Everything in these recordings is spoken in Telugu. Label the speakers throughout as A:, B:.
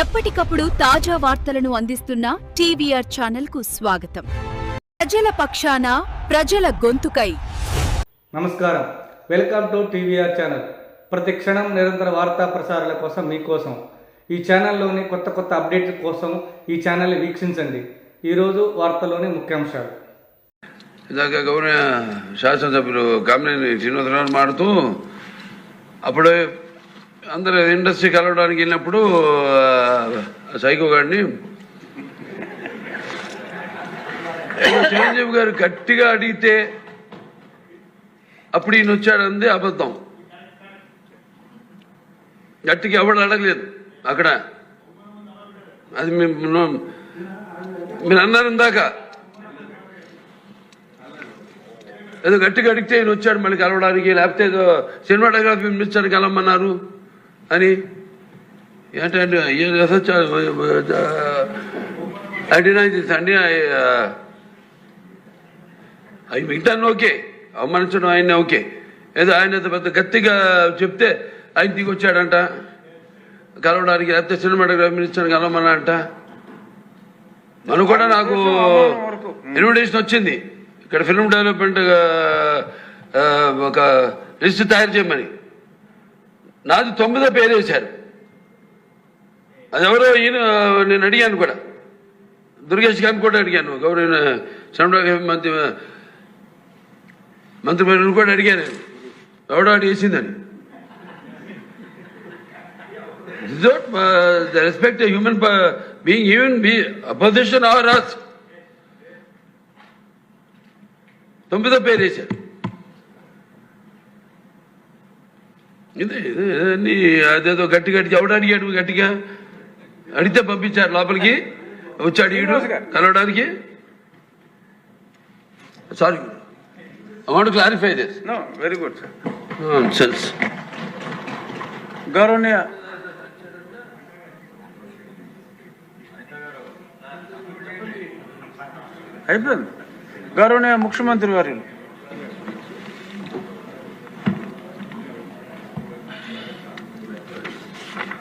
A: ఎప్పటికప్పుడు తాజా వార్తలను అందిస్తున్న టీవీఆర్ ఛానల్కు స్వాగతం. ప్రజల పక్షాన ప్రజల గొంతుకై.
B: నమస్కారం. Welcome to TVR channel. ప్రతి క్షణం నిరంతర వార్తా ప్రసారాల కోసం మీకోసం. ఈ ఛానల్లోని కొత్త కొత్త అప్డేట్ల కోసం ఈ ఛానల్ని వీక్షించండి. ఈరోజు వార్తలోని ముఖ్యాంశాలు.
C: ఇందాక గౌరవ శాసనసభ్యులు కామినేని శ్రీనివాసరావు మాడుతూ అప్పుడు అందరు ఇండస్ట్రీ కలవడానికి వెళ్ళినప్పుడు సైకో గారిని చిరంజీవి గారు గట్టిగా అడిగితే అప్పుడు ఈయన వచ్చాడంది అబద్ధం. గట్టిగా ఎవడు అడగలేదు అక్కడ. అది మేము మీరు అన్నారు ఇందాక. ఏదో గట్టిగా అడిగితే ఈయన వచ్చాడు మళ్ళీ కలవడానికి లేకపోతే ఏదో సినిమాటోగ్రఫీ మినిస్టర్ కలవమన్నారు. అని ఏంటంటే ఐ డినై దిస్ అండి అవి మిగతాన్ని ఓకే అవమానించడం ఆయన్ని ఓకే. ఏదో ఆయన పెద్ద గట్టిగా చెప్తే ఆయన దిగొచ్చాడంట. కలవడానికి లేకపోతే సినిమాటోగ్రఫీ కలవమన్నా అంట మనం కూడా నాకు ఇన్విటేషన్ వచ్చింది. ఇక్కడ ఫిల్మ్ డెవలప్మెంట్ ఒక లిస్ట్ తయారు చేయమని. నాది తొమ్మిదో పేరు వేశారు అది ఎవరో ఈయన నేను అడిగాను కూడా. దుర్గేష్ గారిని కూడా అడిగాను. గౌరవ శ్రమరావు మంత్రి మంత్రి కూడా అడిగాను. ఎవడో అటు వేసిందని. The respect human being even be opposition are Ross తొమ్మిదో పేరు వేశారు ఇదే ఇదే అన్ని అదేదో గట్టి గట్టి ఎవడు అడిగాడు గట్టిగా అడిగితే పంపించారు లోపలికి. వచ్చాడు ఈడు కలవడానికి. Sorry I want clarify this
D: good, sir.
C: Sense
D: గౌరవనీయ అయిపోయింది. గౌరవనీయ ముఖ్యమంత్రి వర్యులు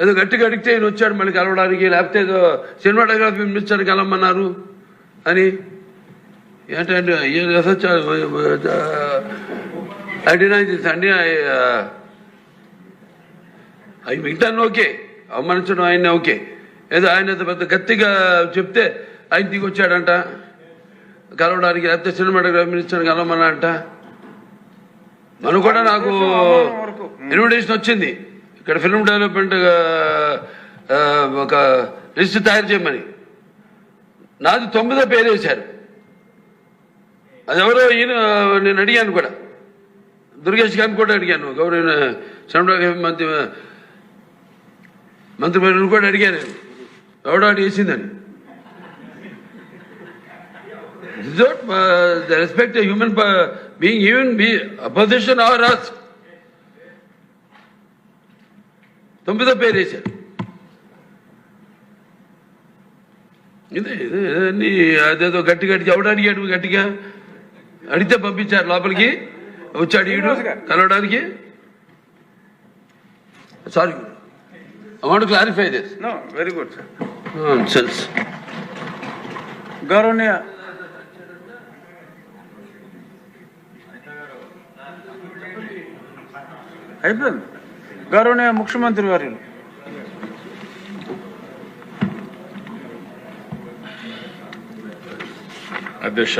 C: ఏదో గట్టిగా అడిగితే ఈయన వచ్చాడు మళ్ళీ కలవడానికి లేకపోతే ఏదో సినిమాటోగ్రఫీ మినిస్టర్ కలవమన్నారు అని. ఏంటంటే దిస్ అండి అవి మిగతాన్ని ఓకే. అవమానించడం ఆయన ఓకే. ఏదో ఆయన పెద్ద గట్టిగా చెప్తే ఆయన దిగి వచ్చాడంట. కలవడానికి లేకపోతే సినిమాటోగ్రఫీ మినిస్టర్ కలవమన్నారంట మనం కూడా నాకు ఇన్విటేషన్ వచ్చింది. ఇక్కడ ఫిల్మ్ డెవలప్మెంట్ ఒక లిస్ట్ తయారు చేయమని. నాది తొమ్మిదో పేరు వేశారు అది ఎవరో ఈయన నేను అడిగాను కూడా. దుర్గేష్ గారిని కూడా అడిగాను. గౌరవ శ్రమరావు మంత్రి మంత్రి కూడా అడిగాను నేను. ఎవడో అడి వేసిందని. The respect human being even be opposition are రాస్ట్ తొమ్మిదో పేరు వేశారు. ఇదే ఇదే అన్ని అదేదో గట్టి గట్టి ఎవడు అడిగాడు గట్టిగా? అడిగితే పంపించారు లోపలికి. వచ్చాడు ఈడు కలవడానికి. Sorry want clarify this
D: very good sir
C: sense
D: గౌరవనీయ అయిపోయింది. గౌరవనీయ ముఖ్యమంత్రి వర్యులు
E: అధ్యక్ష